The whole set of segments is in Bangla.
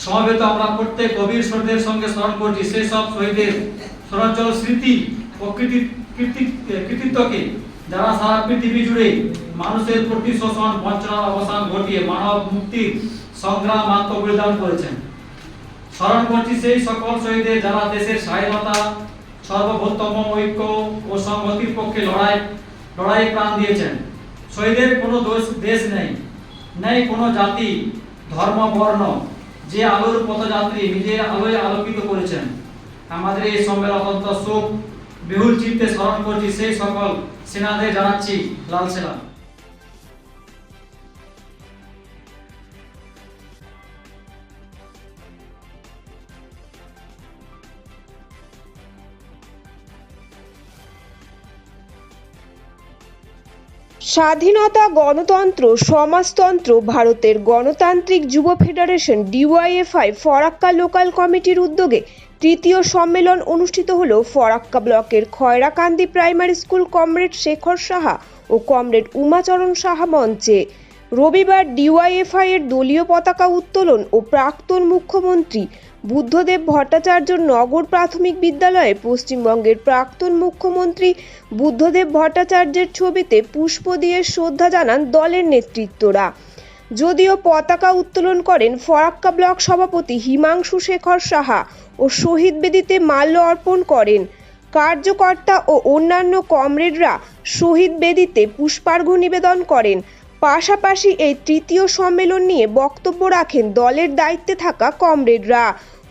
সমাবেত আমরা প্রত্যেক গভীর শ্রদ্ধের সঙ্গে স্মরণ করছি সেই সব শহীদের স্মরণচল স্মৃতি ও কৃতি- কৃতি- কৃতিত্বকে যারা সারা পৃথিবী জুড়ে মানুষের প্রতি শোষণ বঞ্চনার অবসান ঘটিয়ে মানব মুক্তির সংগ্রাম, আত্মবলিদান করেছেন। স্মরণ করছি সেই সকল শহীদের যারা দেশের স্বাধীনতা সর্বভৌমত্ব ঐক্য ও সংহতির পক্ষে লড়াই লড়াই প্রাণ দিয়েছেন। শহীদের কোনো দোষ দেশ নেই। নেই কোনো জাতি, ধর্ম, বর্ণ যে আলোর পথযাত্রী নিজের আলোয় আলোকিত করেছেন। আমাদের এই সম্মেলন অত্যন্ত শোক, বিহুল চিত্তে স্মরণ করছি সেই সকল সেনাদের জানাচ্ছি, লাল সেনা স্বাধীনতা গণতন্ত্র, সমাজতন্ত্র, ভারতের গণতান্ত্রিক যুব ফেডারেশন, ডিওয়াইএফআই, ফরাক্কা লোকাল কমিটির উদ্যোগে তৃতীয় সম্মেলন অনুষ্ঠিত হল। ফরাক্কা ব্লকের Khayrakandi primary school comrade Shekhar Saha ও কমরেড উমাচরণ সাহা মঞ্চে। রবিবার ডিওয়াইএফআই এর দলীয় পতাকা উত্তোলন ও প্রাক্তন মুখ্যমন্ত্রী বুদ্ধদেব ভট্টাচার্য নগর প্রাথমিক বিদ্যালয়ে পশ্চিমবঙ্গের প্রাক্তন মুখ্যমন্ত্রী বুদ্ধদেব ভট্টাচার্যের ছবিতে পুষ্প দিয়ে শ্রদ্ধা জানান দলের নেতৃত্বরা। যদিও পতাকা উত্তোলন করেন ফরাক্কা ব্লক সভাপতি হিমাংশু শেখর সাহা ও শহীদ বেদিতে মাল্য অর্পণ করেন। কার্যকর্তা ও অন্যান্য কমরেডরা শহীদ বেদিতে পুষ্পার্ঘ্য নিবেদন করেন। পাশাপাশি এই তৃতীয় সম্মেলন নিয়ে বক্তব্য রাখেন দলের দায়িত্বে থাকা কমরেডরা।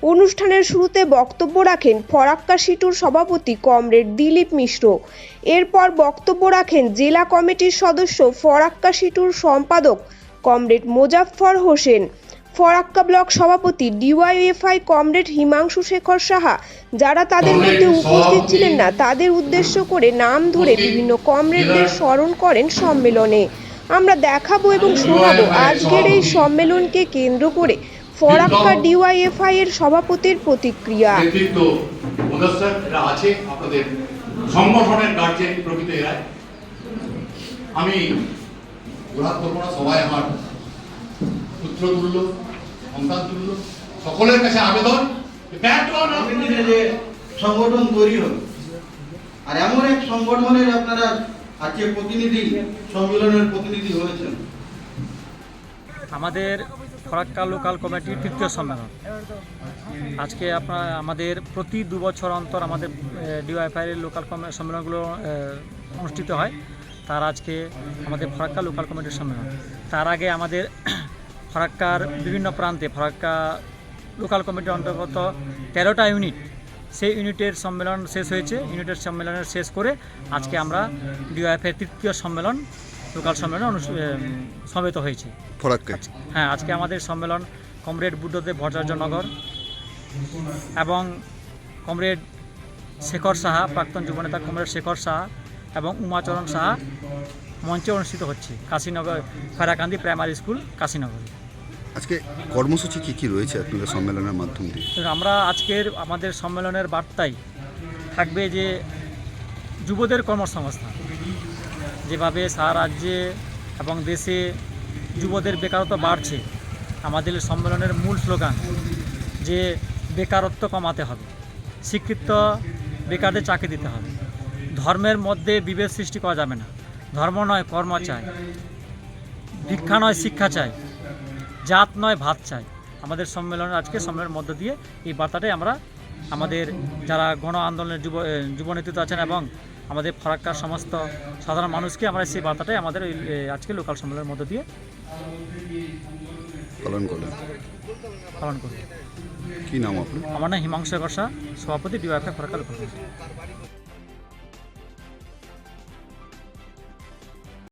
অনুষ্ঠানের শুরুতে বক্তব্য রাখেন ফরাক্কা সিটুর সভাপতি কমরেড দিলীপ মিশ্র। এরপর বক্তব্য রাখেন জেলা কমিটির সদস্য ফরাক্কা সিটুর সম্পাদক কমরেড মোজাফফর হোসেন। ফরাক্কা ব্লক সভাপতি ডিওয়াইএফআই কমরেড হিমাংশু শেখর সাহা যারা তাদের মধ্যে উপস্থিত ছিলেন না তাদের উদ্দেশ্য করে নাম ধরে বিভিন্ন কমরেডদের স্মরণ করেন সম্মেলনে। আমরা দেখাবো এবং শোনাবো। আজকের এই সম্মেলনকে কেন্দ্র করে ফরাক্কা ডিওয়াইএফআই এর সভাপতির প্রতিক্রিয়া। এরা আছে আপনাদের সংগঠনের গার্জেন প্রকৃত এরাই। আমি করব সবাই আমার পুত্র তুল্য সন্তান তুল্য সকলের কাছে আবেদন সংগঠন তৈরি হবে আর এমন এক সংগঠনের আজকে প্রতিনিধি সম্মেলনের প্রতিনিধি হয়েছেন। আমাদের ফরাক্কা লোকাল কমিটির তৃতীয় সম্মেলন। আজকে আপনার, আমাদের প্রতি দু বছর অন্তর আমাদের ডিওয়াইফাইয়ের লোকাল সম্মেলনগুলো অনুষ্ঠিত হয়। তার আজকে আমাদের ফরাক্কা লোকাল কমিটির সম্মেলন। তার আগে আমাদের ফরাক্কার বিভিন্ন প্রান্তে ফরাক্কা লোকাল কমিটির অন্তর্গত তেরোটা ইউনিট সেই ইউনিটের সম্মেলন শেষ হয়েছে। ইউনিটের সম্মেলনের শেষ করে আজকে আমরা ডিওয়াইফের তৃতীয় সম্মেলন লোকাল সম্মেলন সমবেত হয়েছে। হ্যাঁ আজকে আমাদের সম্মেলন কমরেড বুদ্ধদেব ভট্টাচার্য নগর এবং কমরেড শেখর সাহা প্রাক্তন যুবনেতা কমরেড শেখর সাহা এবং উমাচরণ সাহা মঞ্চে অনুষ্ঠিত হচ্ছে। Kashinagar Farakandi primary school Kashinagar. আজকে কর্মসূচি কি কি রয়েছে আপনাদের সম্মেলনের মাধ্যম দিয়ে? আমরা আজকের আমাদের সম্মেলনের বার্তায় থাকবে যে যুবদের কর্মসংস্থান। যেভাবে সারা রাজ্যে এবং দেশে যুবদের বেকারত্ব বাড়ছে, আমাদের সম্মেলনের মূল স্লোগান যে বেকারত্ব কমাতে হবে, শিক্ষিত বেকারদের চাকরি দিতে হবে। ধর্মের মধ্যে বিভেদ সৃষ্টি করা যাবে না। ধর্ম নয় কর্ম চাই, ভিক্ষা নয় শিক্ষা চাই। জাত নয় ভাত চাই। আমাদের সম্মেলনের আজকে সম্মেলনের মধ্য দিয়ে এই বার্তাটাই আমরা আমাদের যারা গণ আন্দোলনের যুব যুব নেতৃত্ব আছেন এবং আমাদের ফরাক্কার সমস্ত সাধারণ মানুষকে আমরা সেই বার্তাটাই আমাদের এ, আজকে লোকাল সম্মেলনের মধ্য দিয়ে পালন করলেন পালন করি। কি নাম আপনার? আমার নাম হিমাংশু বর্ষা সভাপতি ডিওয়াইফে ফরাক্কা লোকাল।